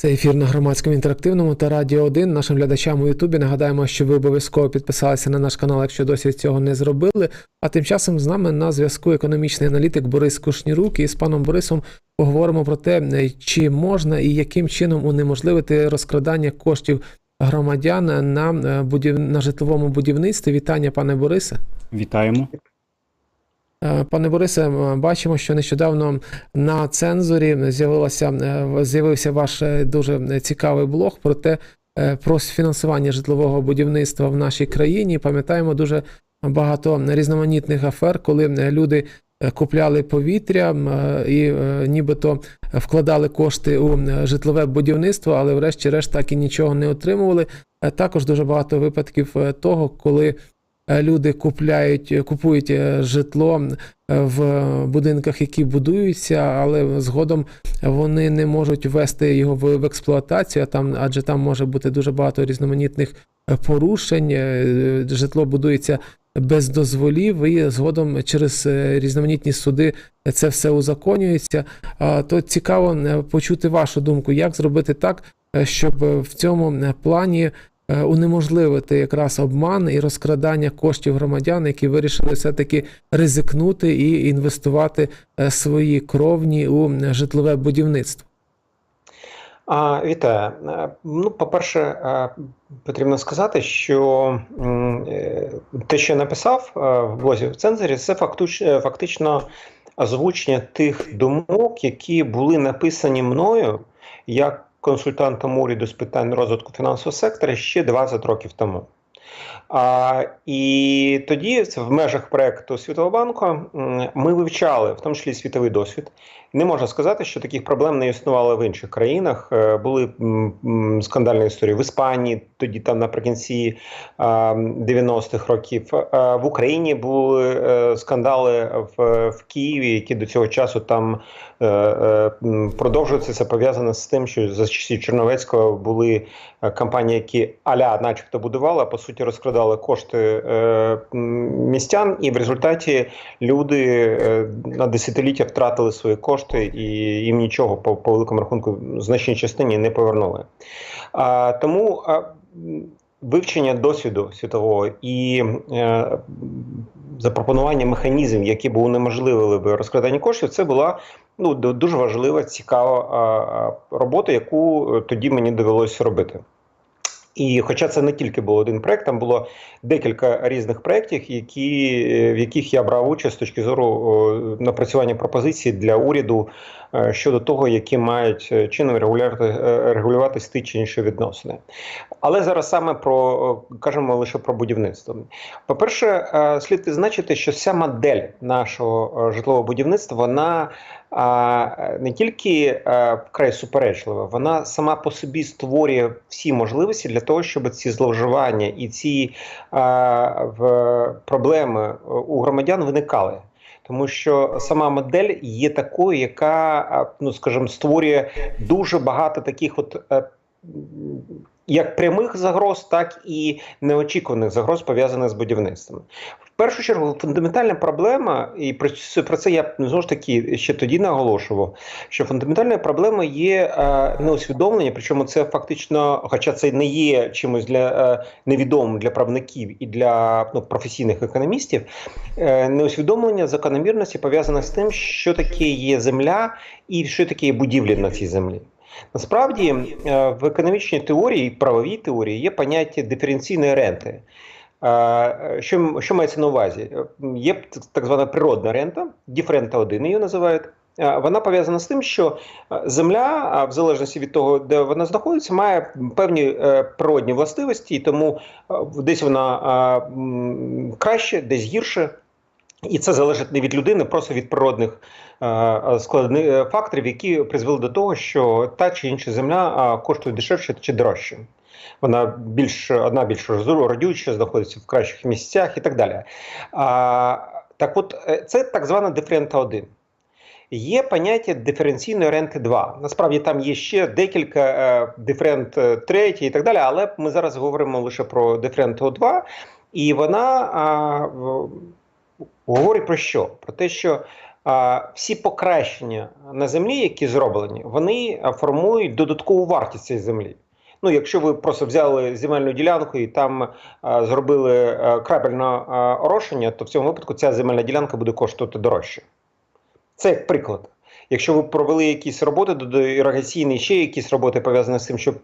Це ефір на громадському інтерактивному та Радіо 1. Нашим глядачам у Ютубі нагадаємо, що ви обов'язково підписалися на наш канал, якщо досі цього не зробили. А тим часом з нами на зв'язку економічний аналітик Борис Кушнірук. І з паном Борисом поговоримо про те, чи можна і яким чином унеможливити розкрадання коштів громадян на е, будів... на житловому будівництві. Вітання, пане Борисе. Вітаємо. Е, Пане Борисе, бачимо, що нещодавно на цензурі з'явилося е, з'явився ваш е, дуже цікавий блог про те, про фінансування житлового будівництва в нашій країні. Пам'ятаємо дуже багато різноманітних афер, коли люди купляли повітря і нібито вкладали кошти у житлове будівництво, але врешті-решт так і нічого не отримували. Також дуже багато випадків того, коли люди купляють, купують е, житло е, в будинках, які будуються, але згодом вони не можуть ввести його в, експлуатацію, там, адже там може бути дуже багато різноманітних е, порушень. е, Житло будується без дозволів, і згодом через е, різноманітні суди це все узаконюється. То цікаво е, почути вашу думку, як зробити так, е, щоб е, в цьому е, плані е, унеможливити якраз обман і розкрадання коштів громадян, які вирішили все-таки ризикнути і інвестувати е, свої кровні у е, житлове будівництво. Вітаю. Е, Ну, по-перше, е, потрібно сказати, що е, те, що я написав е, в блозі в цензорі, це е, фактично озвучення тих думок, які були написані мною як консультантом уряду з питань розвитку фінансового сектора ще 20 років тому. А, і тоді в межах проекту Світового банку ми вивчали, в тому числі світовий досвід. Не можна сказати, що таких проблем не існувало в інших країнах. Е, Були скандальні історії в Іспанії, тоді там наприкінці е, 90-х років. Е, В Україні були е, скандали в, в Києві, які до цього часу там продовжуються. Це пов'язано з тим, що за часів Черновецького були компанії, які аля, начебто, будували, а по суті розкрадали кошти е, містян, і в результаті люди е, на десятиліття втратили свої кошти, і їм нічого по, по великому рахунку значній частині не повернули. А, тому вивчення досвіду світового і е, запропонування механізмів, які б унеможливили б розкрадання коштів, це була ну, дуже важлива, цікава робота, яку тоді мені довелося робити. І хоча це не тільки був один проект, там було декілька різних проєктів, які, е, в яких я брав участь з точки зору напрацювання пропозицій для уряду е, щодо того, які мають е, чином регулювати, регулюватись ті чи інші відносини. Але зараз саме про кажемо лише про будівництво. По-перше, е, слід відзначити, що вся модель нашого житлового будівництва вона не тільки е, вкрай суперечлива, вона сама по собі створює всі можливості для того, щоб ці зловживання і ці е, проблеми у громадян виникали. Тому що сама модель є такою, яка, ну скажімо, створює дуже багато таких от. Як прямих загроз, так і неочікуваних загроз пов'язаних з будівництвом. В першу чергу фундаментальна проблема, і про це, я знову ж таки ще тоді наголошував, що фундаментальною проблемою є е, неусвідомлення, причому це фактично, хоча це не є чимось для е, невідомим для правників і для ну, професійних економістів, е, неусвідомлення закономірності пов'язане з тим, що таке є земля і що таке є будівлі на цій землі. Насправді е, в економічній теорії правовій теорії є поняття диференційної ренти. Е, Що, що мається на увазі? Е, Є так звана природна рента, діфрента 1 її називають. Вона пов'язана з тим, що земля, в залежності від того, де вона знаходиться, має певні природні властивості, і тому десь вона краще, десь гірше. І це залежить не від людини, просто від природних складних е, факторів, які призвели до того, що та чи інша земля е, коштує дешевше чи дорожче. Вона більш одна більш родюча, знаходиться в кращих місцях і так далі. Так от, е, це так звана диферента 1. Є поняття диференційної ренти 2. Насправді там є ще декілька е, диферент 3 і так далі, але ми зараз говоримо лише про диференту 2, і вона а, говорить про що? Про те, що всі покращення на землі, які зроблені, вони формують додаткову вартість цієї землі. Ну, якщо ви просто взяли земельну ділянку і там а, зробили а, крапельне а, орошення, то в цьому випадку ця земельна ділянка буде коштувати дорожче. Це як приклад. Якщо ви провели якісь роботи до іригаційні, ще якісь роботи пов'язані з тим, щоб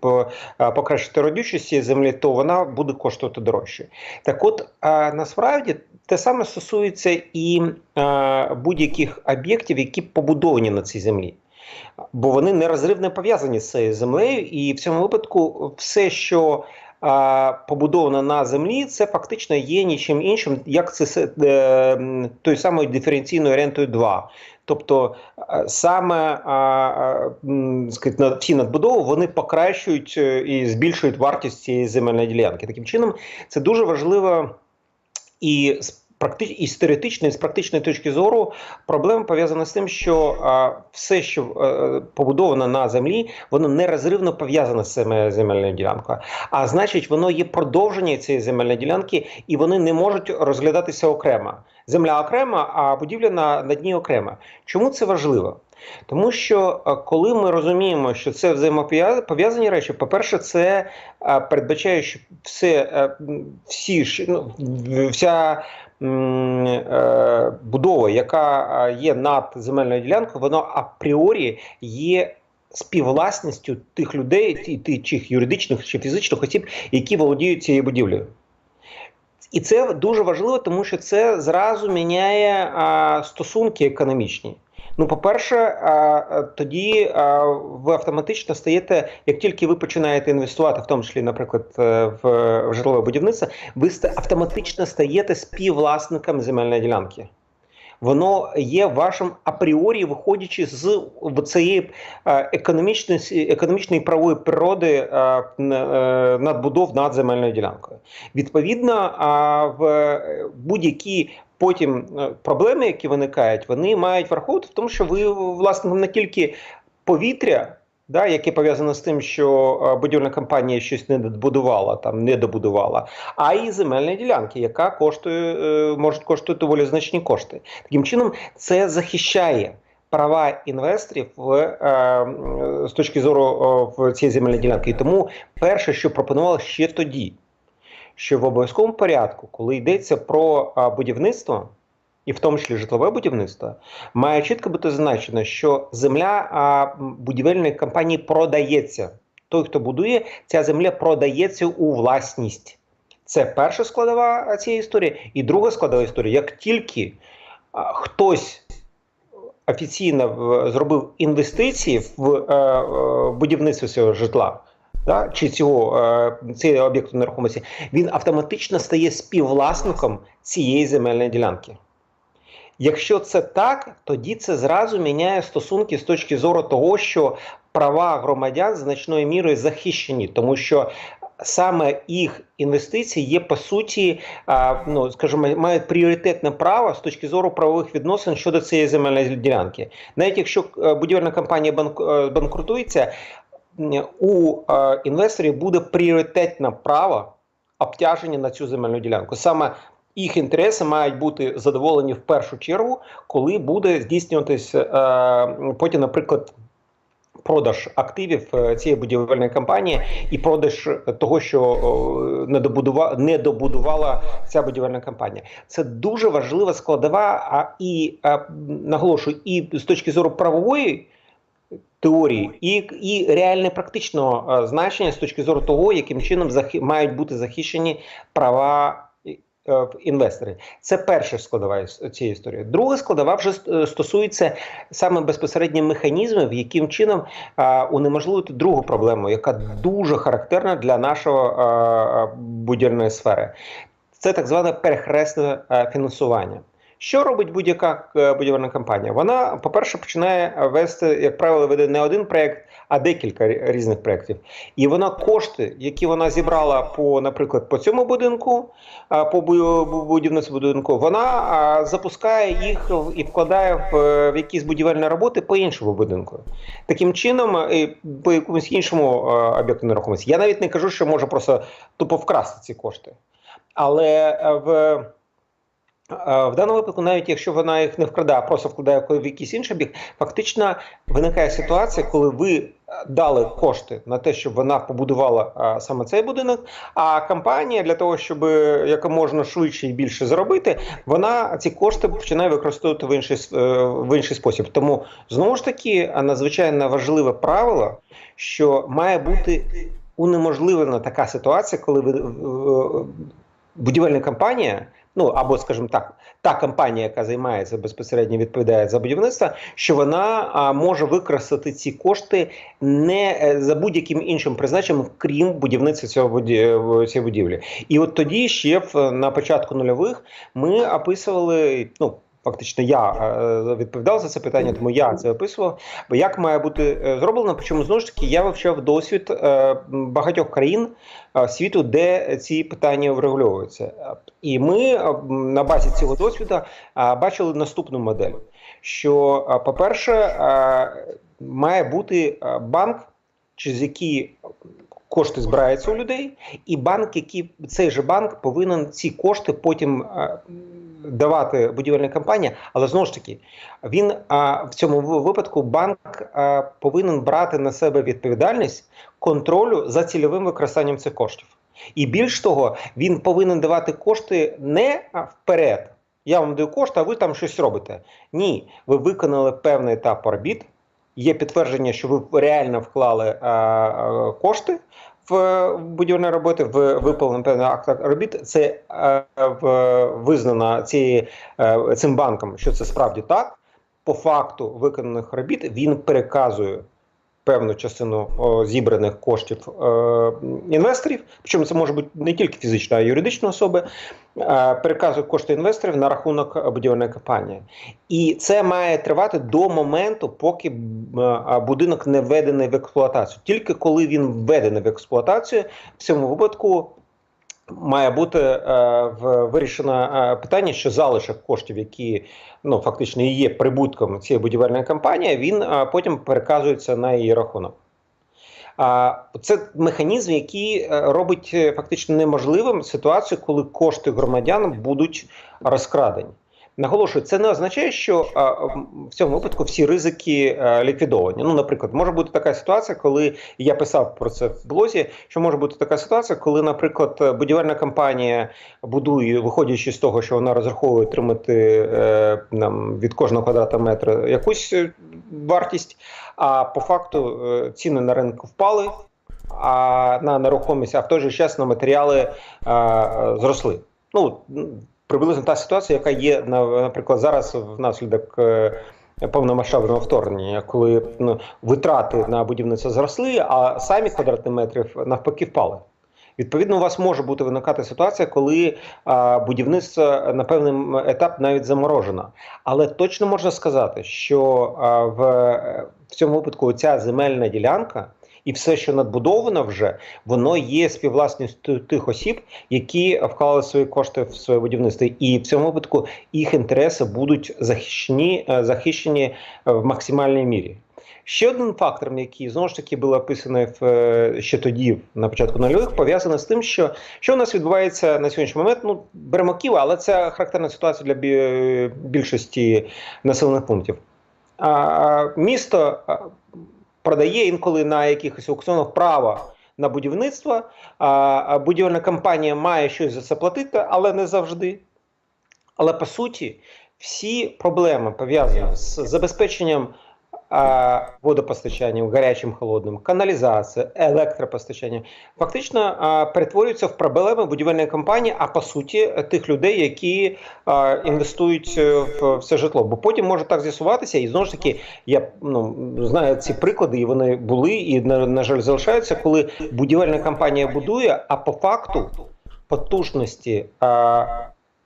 е, покращити родючість землі, то вона буде коштувати дорожче. Так от е, насправді те саме стосується і е, будь-яких об'єктів, які побудовані на цій землі. Бо вони нерозривно пов'язані з цією землею, і в цьому випадку все, що а, побудовано на землі, це фактично є нічим іншим, як це е, тою самою диференційною рентою 2. Тобто е, саме сказати, ці надбудови вони покращують е, і збільшують вартість цієї земельної ділянки. Таким чином, це дуже важливо і з практи... і з теоретичної, з практичної точки зору проблема пов'язана з тим, що а, все, що а, побудовано на землі, воно нерозривно пов'язане з цими земельною ділянкою. А значить, воно є продовження цієї земельної ділянки, і вони не можуть розглядатися окремо. Земля окрема, а будівля на, на дні окрема. Чому це важливо? Тому що е, коли ми розуміємо, що це взаємопов'язані речі, по-перше, це е, передбачає, що все, е, всі ну, вся будова, яка є над земельною ділянкою, воно апріорі є співвласністю тих людей, ті- юридичних чи фізичних осіб, які володіють цією будівлею. І це дуже важливо, тому що це зразу міняє а, стосунки економічні. Ну, по-перше, а, тоді ви автоматично стаєте, як тільки ви починаєте інвестувати, в тому числі, наприклад, е, в, житлове будівництво, ви автоматично стаєте співвласником земельної ділянки. Воно є вашим апріорі, виходячи з цієї е, економічної економічної правової природи е, е, надбудов над земельною ділянкою. Відповідно, в е, будь-які потім е, проблеми, які виникають, вони мають враховувати в тому, що ви власне не тільки повітря. Да, яке пов'язано з тим, що е, будівельна компанія щось не добудувала, там не добудувала, а і земельні ділянки, яка коштує, е, можуть коштувати доволі значні кошти. Таким чином, це захищає права інвесторів в, з точки зору в цієї земельної ділянки. І тому перше, що пропонували ще тоді, що в обов'язковому порядку, коли йдеться про будівництво, і в тому числі житлове будівництво, має чітко бути зазначено, що земля будівельної компанії продається. Той, хто будує, ця земля продається у власність. Це перша складова цієї історії. І друга складова історія, як тільки хтось офіційно зробив інвестиції в е, е, будівництво цього житла. Да, чи цього е, об'єкту нерухомості, він автоматично стає співвласником цієї земельної ділянки. Якщо це так, тоді це зразу міняє стосунки з точки зору того, що права громадян значною мірою захищені, тому що саме їх інвестиції є по суті, ну скажімо, мають пріоритетне право з точки зору правових відносин щодо цієї земельної ділянки. Навіть якщо е, будівельна компанія е, банкрутується, у е, інвесторів буде пріоритетне право обтяження на цю земельну ділянку. Саме їх інтереси мають бути задоволені в першу чергу, коли буде здійснюватися е, потім, наприклад. Продаж активів е, цієї будівельної компанії і продаж того, що не добудувала, добудувала ця будівельна компанія. Це дуже важлива складова. А і наголошую, і з точки зору правової теорії, і, і реальне практичного значення з точки зору того, яким чином захи, мають бути захищені права. е, Інвестори, це перша складова цієї історії. Друга складова вже е, стосується саме безпосередньо механізмів, яким чином а, унеможливити другу проблему, яка дуже характерна для нашого будівельної сфери. Це так зване перехресне фінансування. Що робить будь-яка е, будівельна компанія? Вона, по-перше, починає вести, як правило, веде не один проект, а декілька різних проєктів. І вона кошти, які вона зібрала по, наприклад, по цьому будинку, по бу- бу- будівництву будинку, вона запускає їх і вкладає в, е, в якісь будівельні роботи по іншому будинку. Таким чином, і по якомусь іншому е, об'єкту нерухомості. Я навіть не кажу, що може просто тупо вкрасти ці кошти. Але в В даному випадку, навіть якщо вона їх не вкрадає, а просто вкладає в якийсь інший бік, фактично виникає ситуація, коли ви е, дали кошти на те, щоб вона побудувала саме цей будинок. А компанія для того, щоб якомога швидше і більше заробити, вона ці кошти починає використовувати в інший е, в інший спосіб. Тому знову ж таки надзвичайно важливе правило, що має бути унеможливлена така ситуація, коли ви, е, будівельна компанія. Ну або, скажімо так, та компанія, яка займається безпосередньо відповідає за будівництво, що вона а, може використати ці кошти не е, за будь-яким іншим призначенням, крім будівництва цього буді- е, цієї будівлі. І от тоді ще в на початку нульових ми описували. Ну фактично, я е, відповідав за це питання, тому я це описував. Бо як має бути е, зроблено? Причому знову ж таки я вивчав досвід е, багатьох країн світу, де ці питання врегульовуються. І ми на базі цього досвіду бачили наступну модель: що, по-перше, має бути банк, через який кошти збираються у людей, і банк, який цей же банк повинен ці кошти потім давати будівельна компанія, але знову ж таки, він а, в цьому випадку банк а, повинен брати на себе відповідальність контролю за цільовим використанням цих коштів. І більш того, він повинен давати кошти не вперед. Я вам даю кошти, а ви там щось робите. Ні, ви виконали певний етап робіт. Є підтвердження, що ви реально вклали а, а, кошти в будівельні роботи, в виповнений певний акт робіт. Це е, визнано цією, е, цим банком, що це справді так. По факту виконаних робіт він переказує певну частину зібраних коштів е, інвесторів. Причому це може бути не тільки фізична, а й юридична особа, Е, переказує кошти інвесторів на рахунок будівельної компанії. І це має тривати до моменту, поки будинок не введений в експлуатацію. Тільки коли він введений в експлуатацію, в цьому випадку має бути е, вирішено е, питання, що залишок коштів, які ну фактично і є прибутком цієї будівельної компанії, він е, потім переказується на її рахунок. А це механізм, який е, робить е, фактично неможливим ситуацію, коли кошти громадян будуть розкрадені. Наголошую, це не означає, що в цьому випадку всі ризики е, ліквідовані. Ну, наприклад, може бути така ситуація, коли я писав про це в блозі. Що може бути така ситуація, коли, наприклад, е, будівельна компанія будує, виходячи з того, що вона розраховує отримати е, нам від кожного квадратного метра якусь вартість, а по факту ціни на ринку впали. А на нерухомість, а в той же час на матеріали е, зросли. Ну приблизно та ситуація, яка є на- наприклад зараз внаслідок е, повномасштабного вторгнення, коли ну, витрати на будівництво зросли, а самі квадратні метри навпаки впали. Відповідно, у вас може бути виникати ситуація, коли а, будівництво на певний етап навіть заморожено. Але точно можна сказати, що а, в, в цьому випадку ця земельна ділянка і все, що надбудовано вже, воно є співвласністю тих осіб, які вклали свої кошти в своє будівництво. І в цьому випадку їх інтереси будуть захищені, е, захищені е, в максимальній мірі. Ще один фактор, який знову ж таки був описаний в е, ще тоді, на початку нульових, пов'язаний з тим, що що у нас відбувається на сьогоднішній момент. Ну беремо Київ, але це характерна ситуація для більшості населених пунктів. А, місто продає інколи на якихось аукціонах право на будівництво. А, будівельна компанія має щось за це платити, але не завжди. Але по суті, всі проблеми пов'язані з забезпеченням водопостачанням, гарячим, холодним, каналізація, електропостачання, фактично перетворюються в проблеми будівельної компанії, а по суті тих людей, які інвестують е, в, в це житло. Бо потім може так з'ясуватися, і знову ж таки, я ну, знаю ці приклади, і вони були, і на, на жаль, залишаються, коли будівельна компанія будує, а по факту потужності.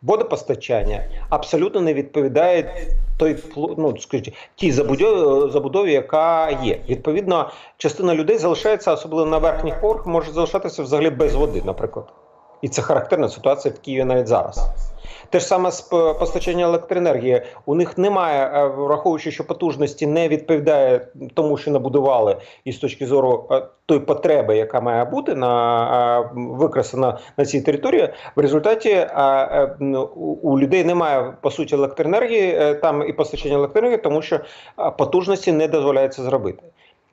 Водопостачання абсолютно не відповідає той ну, скажіть, тій забудові, забудові, яка є. Відповідно, частина людей залишається, особливо на верхніх поверхах, може залишатися взагалі без води, наприклад. І це характерна ситуація в Києві навіть зараз. Те ж саме з постачання електроенергії. У них немає, е, враховуючи, що потужності не відповідає тому, що набудували, і з точки зору е, тої потреби, яка має бути на е, використана на цій території. В результаті у людей немає по суті електроенергії там і постачання електроенергії, тому що потужності не дозволяє це зробити.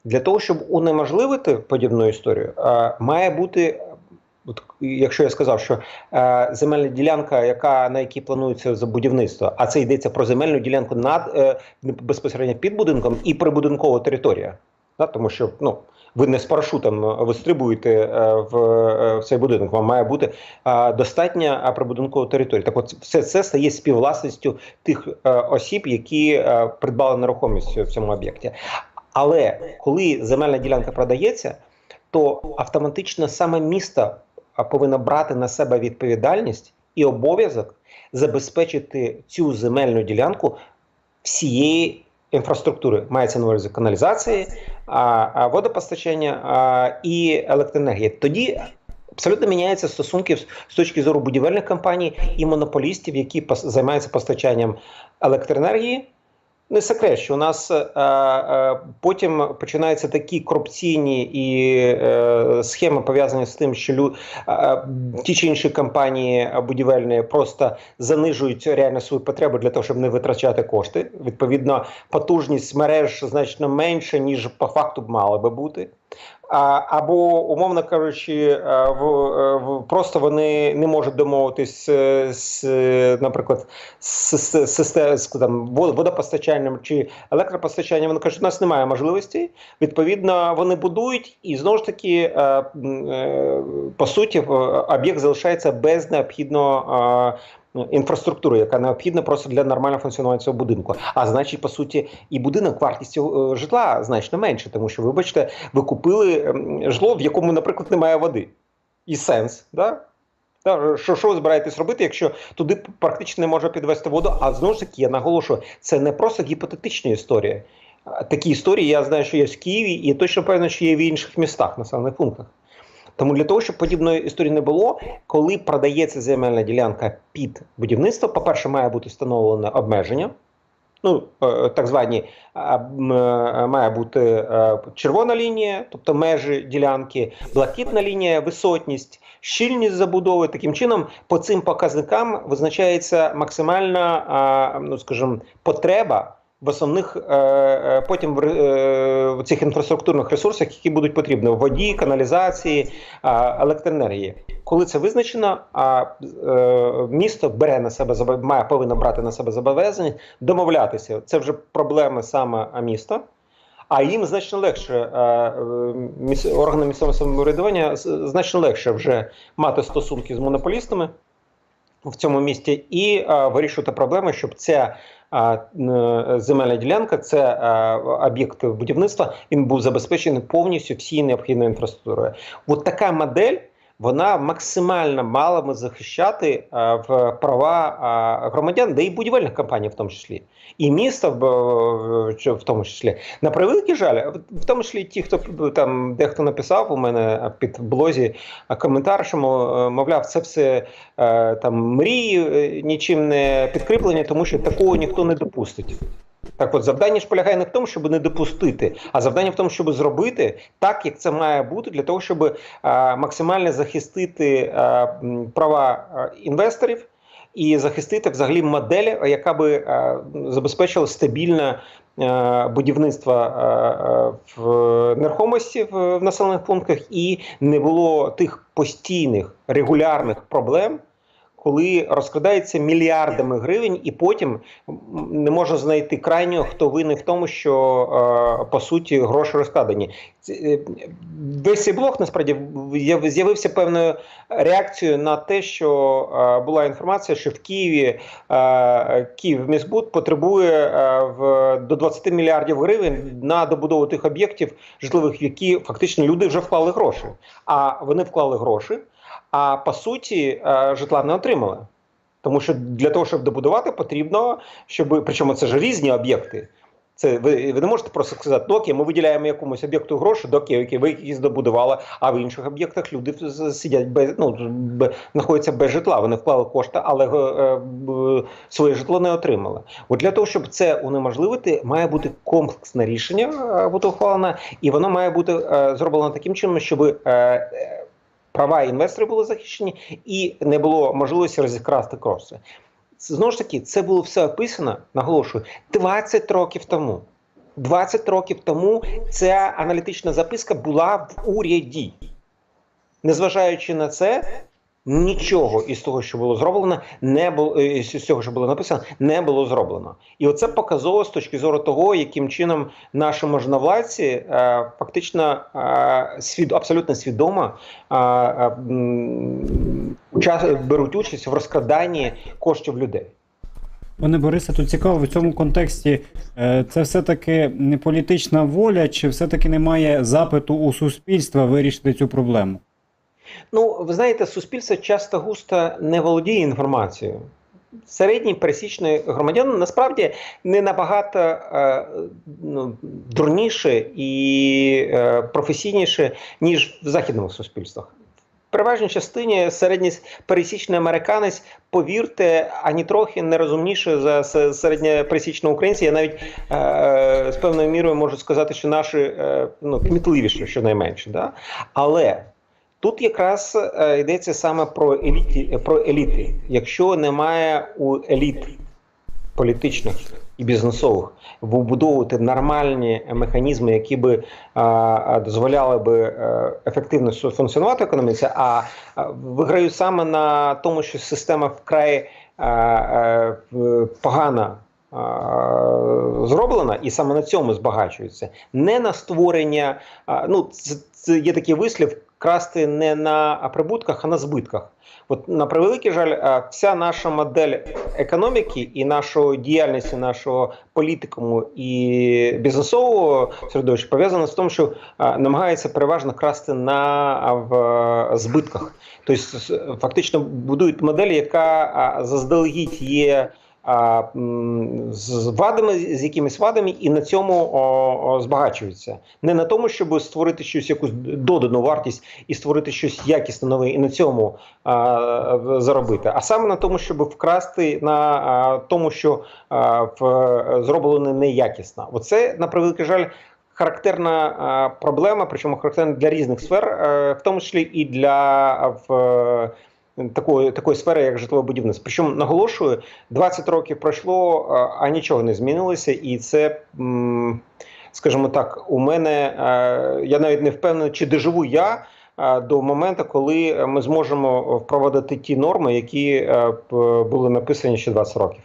Для того, щоб унеможливити подібну історію, має бути. От, якщо я сказав, що е, земельна ділянка, яка на якій планується за будівництво, а це йдеться про земельну ділянку над е, безпосередньо під будинком і прибудинкова територія, да, тому що ну ви не з парашутом вистрибуєте е, в, е, в цей будинок. Вам має бути е, достатня прибудинкова територія. Так, от все це стає співвласністю тих осіб, які придбали нерухомість в цьому об'єкті. Але коли земельна ділянка продається, то автоматично саме місто а, повинно брати на себе відповідальність і обов'язок забезпечити цю земельну ділянку всієї інфраструктури. Мається на увазі каналізації, водопостачання і електроенергія. Тоді абсолютно міняються стосунки з точки зору будівельних компаній і монополістів, які займаються постачанням електроенергії. Не секрет, що у нас е, е, потім починаються такі корупційні і е, схеми пов'язані з тим, що лю, е, ті чи інші компанії будівельні просто занижують реально свою потребу для того, щоб не витрачати кошти. Відповідно, потужність мереж значно менша, ніж по факту б мала би бути. Або, умовно кажучи, е, е, просто вони не можуть домовитись е, з, наприклад, з, з, з, з там, водопостачанням чи електропостачанням. Вони кажуть, у нас немає можливостей. Відповідно, вони будують, і знову ж таки, по суті, об'єкт залишається без необхідного. Інфраструктури, яка необхідна просто для нормального функціонування цього будинку. А значить, по суті, і будинок вартість е, житла значно менше, тому що, вибачте, ви купили житло, в якому, наприклад, немає води. І сенс, да? Та, що, що ви збираєтесь робити, якщо туди практично не може підвести воду? А знову ж таки, я наголошую, це не просто гіпотетична історія. Такі історії я знаю, що є в Києві, і точно певно, що є в інших містах, населених пунктах. Тому для того, щоб подібної історії не було, коли продається земельна ділянка під будівництво, по-перше, має бути встановлено обмеження. Ну, е, так звані м, е, має бути е, червона лінія, тобто межі ділянки, блакитна лінія, висотність, щільність забудови. Таким чином, по цим показникам визначається максимальна, ну скажімо, потреба в основних е, е, потім в, е, в цих інфраструктурних ресурсах, які будуть потрібні в воді, каналізації, електроенергії. Коли це визначено, а місто бере на себе має повинно брати на себе зобов'язання домовлятися. Це вже проблеми саме міста. А їм значно легше органам місцевого самоврядування значно легше вже мати стосунки з монополістами в цьому місті і е, вирішувати проблеми, щоб ця е, земельна ділянка, це е, об'єкт будівництва, він був забезпечений повністю всією необхідною інфраструктурою. От така модель. Вона максимально мала би захищати е, в права е, громадян, де і будівельних компаній, в тому числі, і міста в, в, в- тому числі. На превеликий жаль, в тому числі ті, хто там дехто написав у мене під блозі е, коментар, що мовляв, це все там мрії, нічим не підкріплені, тому що такого ніхто не допустить. Так от завдання ж полягає не в тому, щоб не допустити, а завдання в тому, щоб зробити так, як це має бути, для того, щоб максимально захистити права інвесторів і захистити взагалі модель, яка би забезпечила стабільне будівництво в нерухомості в населених пунктах, і не було тих постійних регулярних проблем. Коли розкрадається мільярдами гривень, і потім не можна знайти крайнього, хто винен в тому, що е, по суті гроші розкладені. Е, Весь цей блок насправді з'явився певною реакцією на те, що е, була інформація, що в Києві Київ міськбуд потребує в до 20 мільярдів гривень на добудову тих об'єктів житлових, які фактично люди вже вклали гроші. А вони вклали гроші, а по суті е, житла не отримали. Тому що для того, щоб добудувати, потрібно, щоб причому це ж різні об'єкти. Це ви, ви не можете просто сказати, ну окей, ми виділяємо якомусь об'єкту гроші, до окей, окей, ви їх здобудували, а в інших об'єктах люди сидять без ну знаходяться без житла. Вони вклали кошти, але е, б- своє житло не отримали. От для того, щоб це унеможливити, має бути комплексне рішення е, бути ухвалене, і воно має бути е, зроблено таким чином, щоб е, е, права інвесторів були захищені і не було можливості розікрасти кроси. Знову ж таки, це було все описано, наголошую, 20 років тому. 20 років тому ця аналітична записка була в уряді. Незважаючи на це, нічого із того, що було зроблено, не було е, з цього, що було написано, не було зроблено. І оце показово з точки зору того, яким чином наші можновладці е, фактично е, свід, абсолютно свідомо е, е, м, беруть участь в розкраданні коштів людей. Пане Борисе, тут цікаво в цьому контексті. е, Це все-таки не політична воля, чи все-таки немає запиту у суспільства вирішити цю проблему? Ну, ви знаєте, суспільство часто густо не володіє інформацією. Середній пересічний громадянин насправді не набагато е, ну, дурніше і е, професійніше, ніж в західних суспільствах. В переважній частині середній пересічний американець, повірте, ані трохи не розумніше за середньопересічного українця. Я навіть е, з певною мірою можу сказати, що наші е, ну, кмітливіші, щонайменше. Да? Але Тут якраз е, йдеться саме про еліті, про еліти. Якщо немає у еліт політичних і бізнесових вбудовувати нормальні механізми, які би а, а, дозволяли би е, ефективно функціонувати економіці, а виграють саме на тому, що система вкрай а, а, погана. Зроблена і саме на цьому збагачуються, не на створення. Ну, це, це є такий вислів красти не на прибутках, а на збитках. От на превеликий жаль, вся наша модель економіки і нашої діяльності, нашого політикуму і бізнесового середовища пов'язана з тим, що намагається переважно красти на в збитках. Тобто, фактично будують модель, яка заздалегідь є. З вадами, з якимись вадами, і на цьому збагачуються. Не на тому, щоб створити щось, якусь додану вартість і створити щось якісне нове, і на цьому заробити, а саме на тому, щоб вкрасти на тому, що в, зроблено неякісно. Оце, на превеликий жаль, характерна проблема, причому характерна для різних сфер, е, в тому числі і для такої, такої сфери, як житлове будівництво. Причому наголошую, 20 років пройшло, а, нічого не змінилося, і це. Скажімо так, у мене я навіть не впевнений, чи доживу я до моменту, коли ми зможемо впровадити ті норми, які були написані ще 20 років.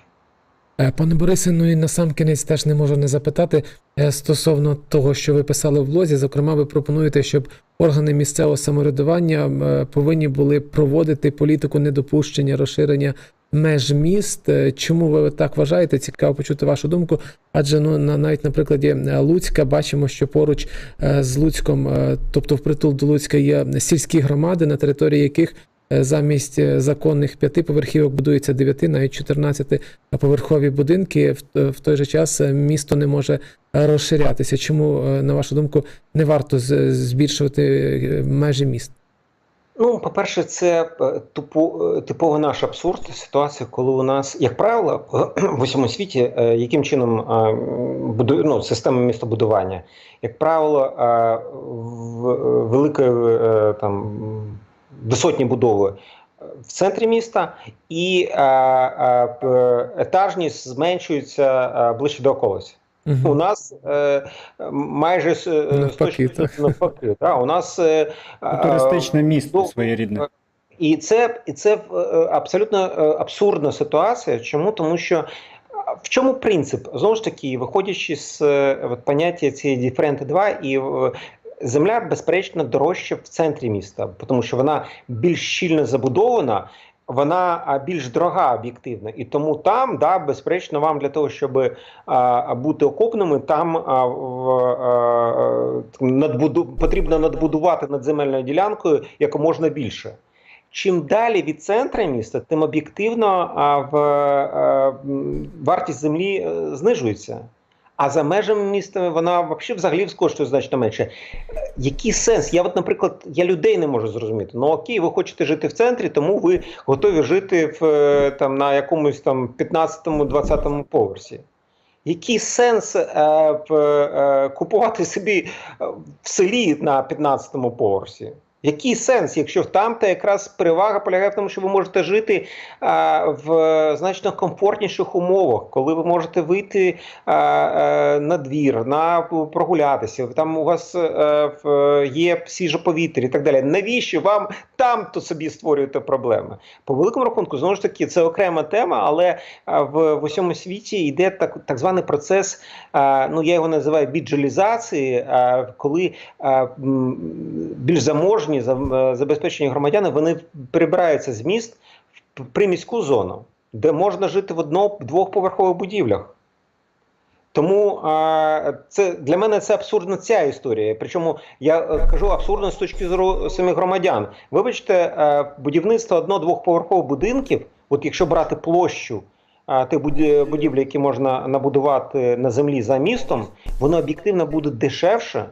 Е, Пане Борисе, ну і на сам кінець теж не можу не запитати е, стосовно того, що ви писали в блозі. Зокрема, ви пропонуєте, щоб органи місцевого самоврядування е, повинні були проводити політику недопущення розширення меж міст. Чому ви так вважаєте? Цікаво почути вашу думку. Адже ну на навіть на прикладі Луцька бачимо, що поруч з Луцьком, тобто впритул до Луцька, є сільські громади, на території яких замість е, законних п'яти поверхівок будується 9, навіть 14 поверхові будинки. В, в той же час е, місто не може е, розширятися. Чому, е, на вашу думку, не варто збільшувати е, межі міст? Ну, по-перше, це е, тупо, е, типовий наш абсурд, ситуація, коли у нас, як правило, в усьому світі, е, яким чином е, буду, ну, система містобудування, як правило, е, в- е, там висотні будови в центрі міста, і е, е, етажність зменшується е, ближче до околиць. У Угу. нас е, майже е, Навпаки, зору навпаки. Да, у нас е, е, Туристичне місто ну, своєрідне. і це, і це е, абсолютно е, абсурдна ситуація. Чому? Тому що в чому принцип? Знову ж таки, виходячи з е, от, поняття цієї діференти 2, і е, земля, безперечно, дорожча в центрі міста, тому що вона більш щільно забудована. Вона більш дорога об'єктивно, і тому там, да, безперечно, вам для того, щоб а, бути окопними, там а, в, а, надбуду, потрібно надбудувати над земельною ділянкою як можна більше. Чим далі від центра міста, тим об'єктивно а, в, а, вартість землі е, знижується. А за межами міста вона взагалі взагалі коштує значно менше. Який сенс? Я, от, наприклад, я людей не можу зрозуміти. Ну окей, ви хочете жити в центрі, тому ви готові жити в е, там на якомусь там 15-20 поверсі. Який сенс е, е, купувати собі е, в селі на 15-му поверсі? Який сенс, якщо там та якраз перевага полягає в тому, що ви можете жити а, в значно комфортніших умовах, коли ви можете вийти а, а, на двір, на прогулятися, там у вас а, в, є свіже повітря і так далі. Навіщо вам там то собі створюєте проблеми? По великому рахунку, знову ж таки, це окрема тема, але в, в усьому світі йде так, так званий процес, а, ну я його називаю біджелізації, а, коли а, більш заможні, за- е, забезпечені громадяни, вони перебираються з міст в приміську зону, де можна жити в одно-двохповерхових будівлях. Тому а, це для мене це абсурдна ця історія. Причому я е, кажу абсурдно з точки зору самих громадян. Вибачте, е, будівництво одно-двохповерхових будинків, от якщо брати площу а, тих буді- будівель, які можна набудувати на землі за містом, воно об'єктивно буде дешевше,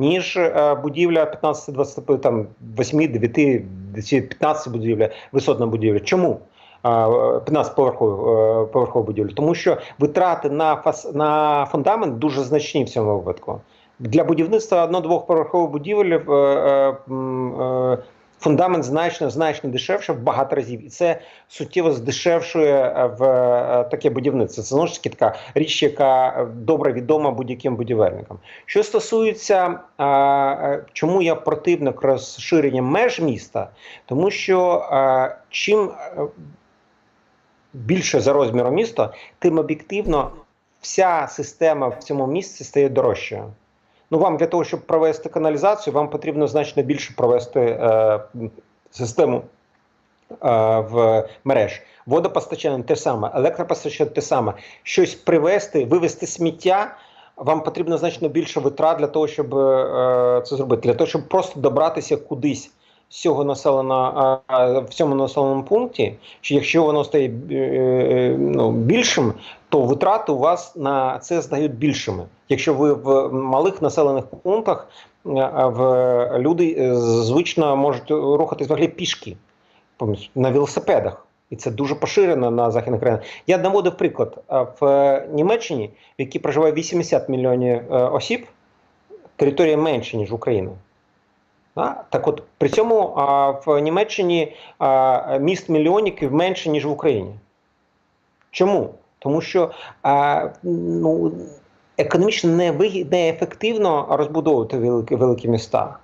ніж е, будівля 15, 20, там 8, 9, 15 будівля, висотна будівля. Чому? 15 поверхову поверхову будівлю, тому що витрати на фас на фундамент дуже значні в цьому випадку. Для будівництва одно-двохповерхових будівель е, е, е, фундамент значно значно дешевше в багато разів, і це суттєво здешевшує е, в е, таке будівництво. Це знову ж таки така річ, яка добре відома будь-яким будівельникам. Що стосується е, е, чому я противник розширення меж міста, тому що е, чим е, більше за розміром міста, тим об'єктивно вся система в цьому місці стає дорожчою. Ну, вам для того, щоб провести каналізацію, вам потрібно значно більше провести е, систему е, в мереж. Водопостачання те саме, електропостачання те саме. Щось привезти, вивезти сміття. Вам потрібно значно більше витрат для того, щоб е, це зробити, для того, щоб просто добратися кудись з цього населеного а, в цьому населеному пункті, чи якщо воно стає е, е, ну, більшим, то витрати у вас на це стають більшими. Якщо ви в малих населених пунктах е, в люди е, звично можуть рухатись взагалі пішки на велосипедах. І це дуже поширено на західних країнах. Я наводив приклад в Німеччині, в якій проживає 80 мільйонів е, осіб, територія менше ніж Україна. Так от при цьому в Німеччині міст мільйонників менше, ніж в Україні. Чому? Тому що а, ну, економічно невигідно, неефективно розбудовувати великі, великі міста.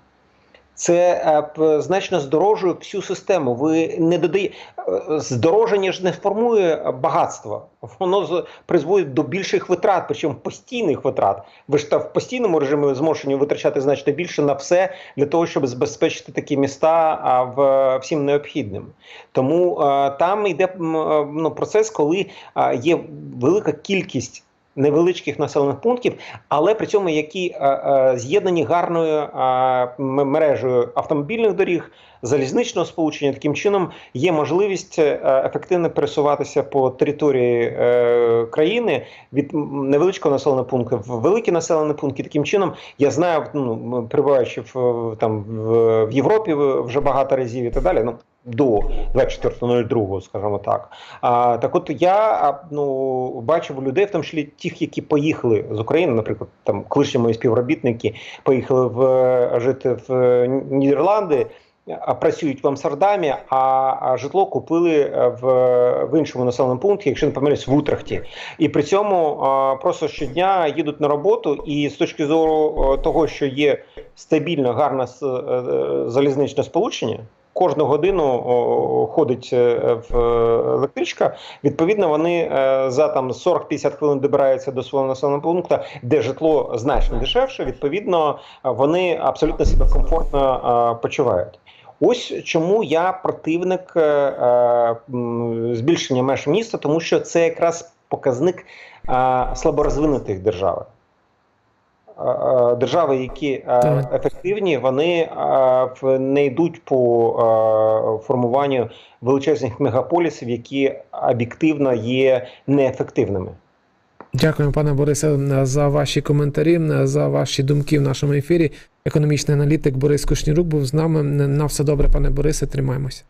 Це е, значно здорожує всю систему. Ви не додає е, здороження ж не формує багатство, воно призводить до більших витрат, причому постійних витрат. Ви ж та в постійному режимі змушені витрачати значно більше на все для того, щоб забезпечити такі міста в всім необхідним. Тому е, там йде ну, процес, коли є велика кількість. Невеличких населених пунктів, але при цьому які е, е, з'єднані гарною е, мережею автомобільних доріг, залізничного сполучення. Таким чином є можливість ефективно пересуватися по території країни від невеличкого населеного пункту в великі населені пункти. Таким чином, я знаю, ну, перебуваючи в там в Європі вже багато разів і так далі. Ну до 24.02, скажімо так. А, так от я ну, бачив людей, в тому числі тих, які поїхали з України, наприклад, там колишні мої співробітники поїхали в, жити в е, Нідерланди, а працюють в Амстердамі, а, житло купили е, в, в іншому населеному пункті, якщо не помиляюсь, в Утрехті. І при цьому просто щодня їдуть на роботу, і з точки зору е, того, що є стабільне, гарне залізничне сполучення. Кожну годину ходить е, в е, електричка. Відповідно, вони е, за там 40-50 хвилин добираються до свого населеного пункту, де житло значно дешевше. Відповідно, вони абсолютно себе комфортно почувають. Ось чому я противник збільшення меж міста, тому що це якраз показник е, слаборозвинутих держав. Е, е, Держави, які е, Так. ефективні, вони не йдуть по формуванню величезних мегаполісів, які об'єктивно є неефективними. Дякуємо, пане Борисе, за ваші коментарі, за ваші думки в нашому ефірі. Економічний аналітик Борис Кушнірук був з нами. На все добре, пане Борисе, тримаємося.